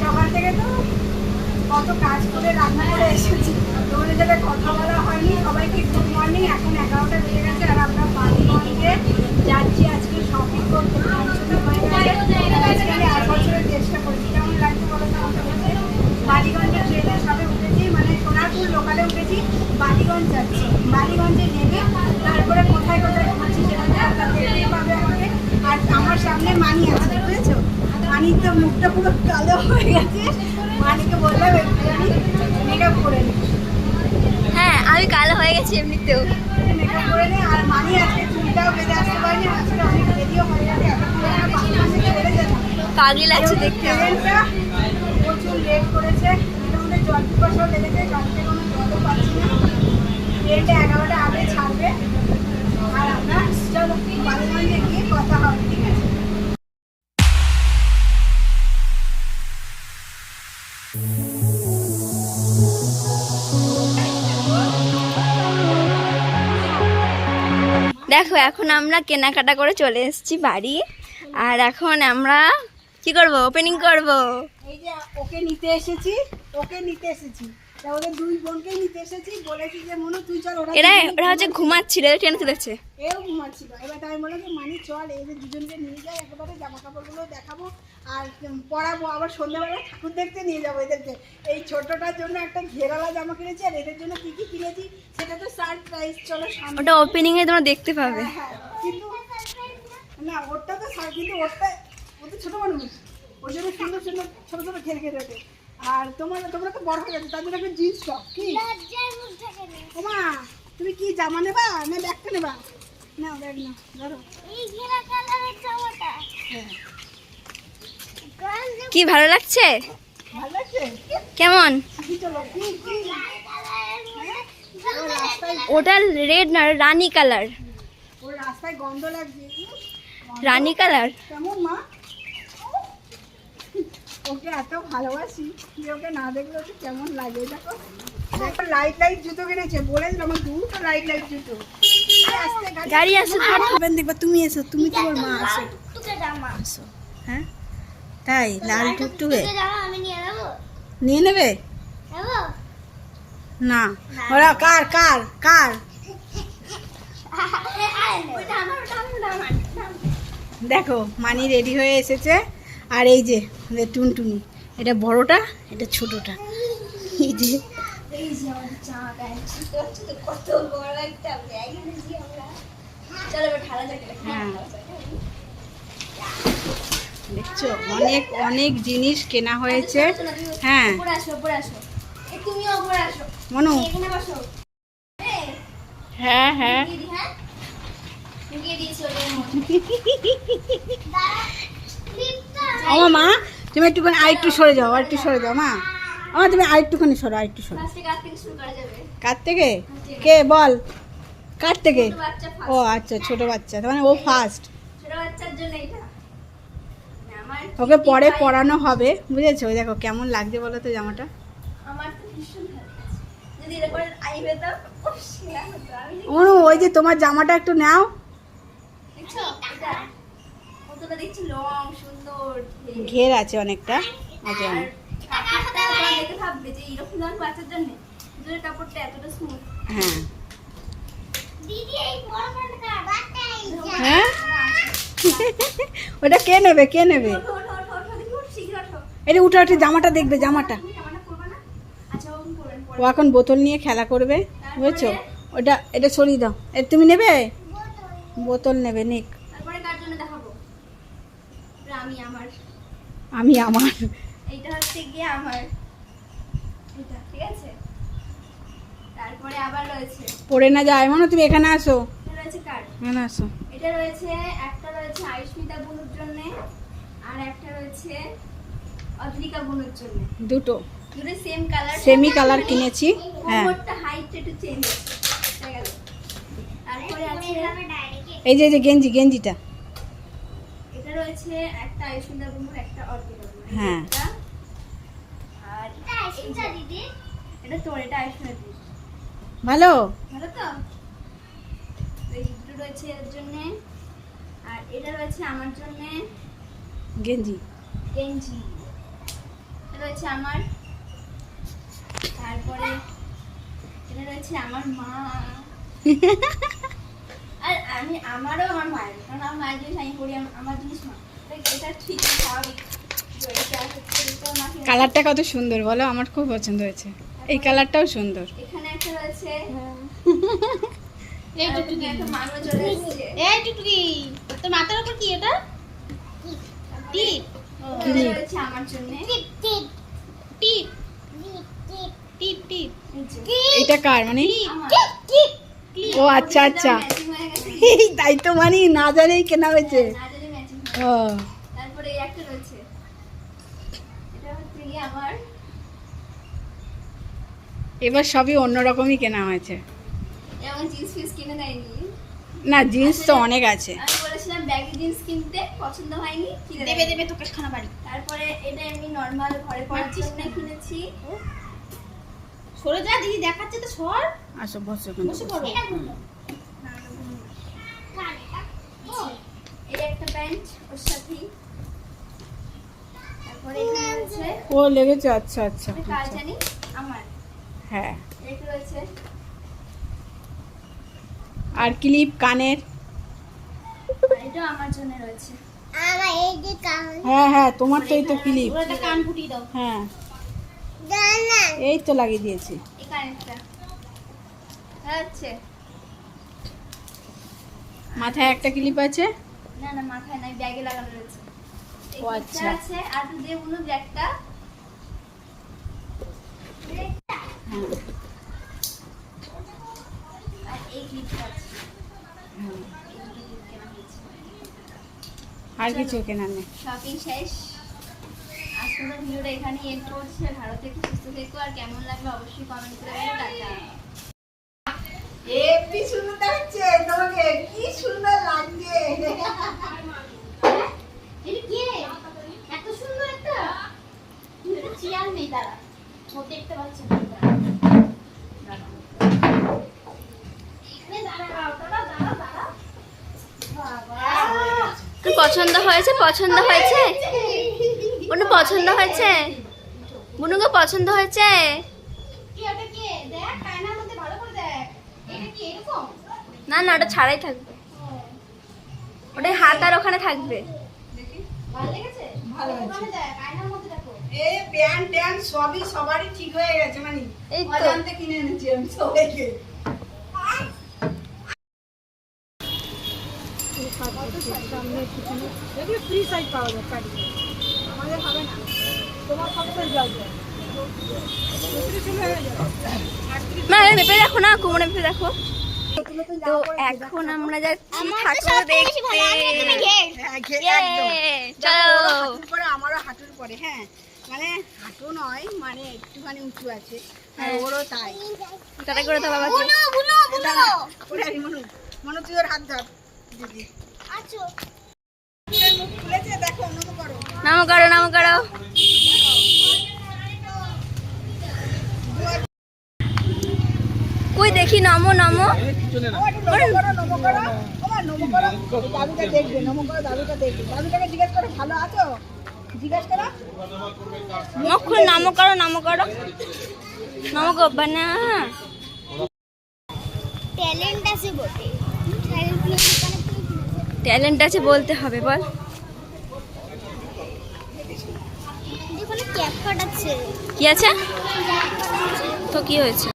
সকাল থেকে তো কত কাজ করে, রান্না করে এসেছি। তোমাদের সাথে কথা বলা হয়নি, সবাইকে গুড এখন এগারোটা বেজে গেছে আর আমরা বালিগঞ্জে যাচ্ছি আজকে শপিং করতে পৌঁছতে হয়ে গেছে আজকে আমি আট বছরের চেষ্টা করছি কেমন লাগছে বলো তো আমাকে বলতে বালিগঞ্জে ট্রেনে সবে উঠেছি মানে সোনারপুর লোকালে উঠেছি বালিগঞ্জ যাচ্ছি বালিগঞ্জে নেমে তারপরে কোথায় কোথায় ঘুরছি সেটা তো আপনারা দেখতেই পাবে আমাকে আর আমার সামনে মানি আছে বুঝেছ মানির তো মুখটা পুরো কালো হয়ে গেছে মানিকে বললাম একটুখানি মেকআপ করে হ্যাঁ আমি কালো হয়ে গেছি এমনিতেও মেকআপ করে আর বেঁধে আসতে অনেক দেখতে। প্রচুর লেট করেছে জল লেগেছে দেখো, এখন আমরা কেনাকাটা করে চলে এসেছি বাড়ি। আর এখন আমরা কি করব? ওপেনিং করব? এই যে, ওকে নিতে এসেছি, ওকে নিতে এসেছি। দুই বোনকেই নিতে এসেছি বলেছি যে মনু তুই চল ওরা এরা দুজনে ওরা হচ্ছে ঘুমাচ্ছিল ট্রেনে তুলেছে এও ঘুমাচ্ছিল। এবার তাই বললাম যে মানি চল দুজনকে নিয়ে যাই একেবারে জামা কাপড়গুলো দেখাবো আর পরাবো। আবার সন্ধ্যাবেলা ঠাকুর দেখতে নিয়ে যাব এদেরকে। এই ছোটটার জন্য একটা ঘেরালা জামা কিনেছি আর এদের জন্য কি কি কিনেছি সেটা তো সারপ্রাইজ চলো সামনে। ওটা ওপেনিং এ তোমরা দেখতে পাবে। হ্যাঁ, হ্যাঁ, কিন্তু না ওরটা তো কিন্তু ওরটা ও তো ছোটো মানুষ। ওর জন্য সুন্দর সুন্দর ছোটো ছোটো ঘের ঘের ওঠে আর তোমার তোমরা তো বড় হয়ে গেছে জন্য একটা জিন্স টপ কি? ওমা তুমি কি জামা নেবা না ব্যাগটা নেবা? না ব্যাগ না ধরো। হ্যাঁ। কি ভালো লাগছে? কেমন? কি চলো কি কি? হ্যাঁ? ওটা রেড না রানী কালার। ওর রাস্তায় গন্ধ লাগছে। উম, রানী কালার? কেমন মা? ওকে এত ভালোবাসি যে ওকে না দেখলে ওকে কেমন লাগে দেখো। দেখো লাইট লাইট জুতো কিনেছে বলেছিলাম আমার দুটো লাইট লাইট জুতো। গাড়ি- হবেন দেখবা তুমি এসো তুমি তোমার মা আসো? আসো হ্যাঁ? তাই লাল টুকটুকে? নিয়ে নেবে? না। ওরা কার কার কার? দেখো মানি রেডি হয়ে এসেছে। আর এই যে টুনটুনি এটা বড়টা এটা ছোটটা। এই যে। হ্যাঁ। দেখছ অনেক অনেক জিনিস কেনা হয়েছে। হ্যাঁ। মনু। হ্যাঁ হ্যাঁ। আমার মা তুমি একটুখানি আর একটু সরে যাও আর একটু সরে যাও মা। আমার তুমি আর একটুখানি সরো। আর একটু সরো কার থেকে? কে? বল। কার থেকে? ও আচ্ছা ছোট বাচ্চা মানে ও ফার্স্ট ওকে পরে পরানো হবে বুঝেছ? ওই দেখো কেমন লাগছে বলো তো জামাটা? অনু ওই যে তোমার জামাটা একটু নাও। দেখছ? দেখছি লং, সুন্দর, ঘের। আছে অনেকটা। আচ্ছা কাপড়টা দেখে ভাববে যে এরকম দাম বাচ্চার জন্য। দুধের কাপড়টা এতটা স্মুথ হ্যাঁ। হ্যাঁ? ওটা কে নেবে কে নেবে? এটা উঠে উঠে জামাটা দেখবে জামাটা। আচ্ছা ও এখন বোতল নিয়ে খেলা করবে বুঝেছ? ওটা এটা সরিয়ে দাও। এ তুমি নেবে? বোতল নেবে নিক তারপরে কার জন্য দেখাবো এটা আমি আমার আমি আমার। এইটা হচ্ছে গিয়ে আমার। এটা ঠিক আছে? তারপরে আবার রয়েছে। পড়ে না যায়। মনে তুমি এখানে আসো। রয়েছে কার? এখানে আসো। এটা রয়েছে একটা রয়েছে আয়ুষ্মিতা বুনুর জন্য আর একটা রয়েছে অদ্রিকা বুনুর জন্য। দুটো। দুটো সেম কালার সেমি কালার কিনেছি। হ্যাঁ। কোমরটা হাইট একটু চেঞ্জ হয়ে গেল। তারপরে আছে এই যে গেঞ্জি গেঞ্জিটা। রয়েছে একটা আয়ুষ্মিতা বুনুর একটা অদ্রিকা বুনুর হ্যাঁ। এটা। আর এই যে- এটা তোর এটা আয়ুষ্মিতা দিদি। ভালো? ভালো তো? এই দুটো রয়েছে এর জন্য। আর এটা রয়েছে আমার জন্য গেঞ্জি। গেঞ্জি। এটা রয়েছে আমার। তারপরে এটা রয়েছে আমার মা। আমি আমারও আমার মায়ের কারণ আমার মায়ের জিনিস আমি আম- আমার জিনিস মা। এটা- ঠিক স্বাভাবিক কালারটা কত সুন্দর বলো আমার খুব পছন্দ হয়েছে। এই কালারটাও সুন্দর। এখানে একটা রয়েছে এই টুকটুকি একটা মানুষ চলে এসেছে। এই টুকটুকি তোর মাথার উপর কি এটা? টিপ। এটা আমার জন্য। টিপ টিপ। টিপ। টিপ টিপ। এটা কার মানে? ও আচ্ছা আচ্ছা। এই তাই তো মানে না জানেই কেনা হয়েছে। ও। তারপরে এই একটা রয়েছে। এটা হচ্ছে গিয়ে আমার এবার সবই অন্যরকমই কেনা হয়েছে। এবং জিন্স কিনে দেয়নি। না জিন্স তো অনেক আছে। আমি বলেছিলাম ব্যাগি জিন্স কিনতে পছন্দ হয়নি কিনে দেবে দেবে দেবে তোকে খানা বাড়ি। তারপরে এটা এমনি নর্মাল ঘরে পরার জন্য কিনেছি। সরে যা দিদি দেখাচ্ছে তো সর। আসো বসো বসে পড়ো এই একটা প্যান্ট ওর সাথেই তারপরে এখানে রয়েছে ও লেগেছে আচ্ছা আচ্ছা। কার। জানি? আমার। হ্যাঁ। এটা রয়েছে। আর ক্লিপ কানের? আর আমার জন্য রয়েছে। হ্যাঁ হ্যাঁ তোমার তো ক্লিপ। কান দাও। হ্যাঁ। এই তো লাগিয়ে দিয়েছি। এই কানেরটা। হচ্ছে। মাথায় একটা ক্লিপ আছে? না না মাথায় নাই ব্যাগে লাগানো রয়েছে। ও আচ্ছা। আছে আর তো ব্যাগটা এই ক্লিপটা আছে। কিছু কেনার নেই। শপিং শেষ। আজকের ভিডিওটা এখানেই এন্ড করছি। ভালো থেকে সুস্থ থেকো আর কেমন লাগল অবশ্যই কমেন্ট করে বলো টাটা। সুন্দর লাগছে তোমাকে কি সুন্দর লাগছে এটা কে এত সুন্দর একটা এটা চেয়ার নেই তারা ও দেখতে পাচ্ছে না এখানে দাঁড়াও দাঁড়াও দাঁড়াও দাঁড়াও বাবা পছন্দ হয়েছে? পছন্দ হয়েছে? বুনু পছন্দ হয়েছে? বুনুকে পছন্দ হয়েছে? কি ওটা কে? দেখ কায়নার মধ্যে ভালো করে দেখ। এটা কি এরকম? না না ওটা ছাড়াই থাকবে। ওটা হাত আর ওখানে থাকবে। ভালো লেগেছে? ভালো আছে। ওখানে দেখ কায়নার মধ্যে দেখো। এই প্যান্ট ট্যান্ট সবই সবারই ঠিক হয়ে গেছে মানে কিনে এনেছি আমি সবাইকে। এগুলো ফ্রি সাইজ পাওয়া যায় শাড়ি আমাদের হবে না তোমার কত সাইজ লাগবে মা এই দেখো না কুমড়ো পেঁপে দেখো তো এখন আমরা যাচ্ছি ঠাকুর দেখতে হ্যাঁ, চলো পরে আমারও হাঁটুর পরে হ্যাঁ। মানে হাঁটু নয় মানে একটুখানি উঁচু আছে। আর হ্যাঁ। ওরও তাই। টাটা করে তো মনু। মনু তুই ওর হাত ধর দিদি। নমো করো। নামো করো কই দেখি নমো নমো। একটু নমো করো নমো করো। নমো ট্যালেন্ট আছে বটে। ট্যালেন্ট আছে বলতে হবে বল। কি আছে? তো কি হয়েছে?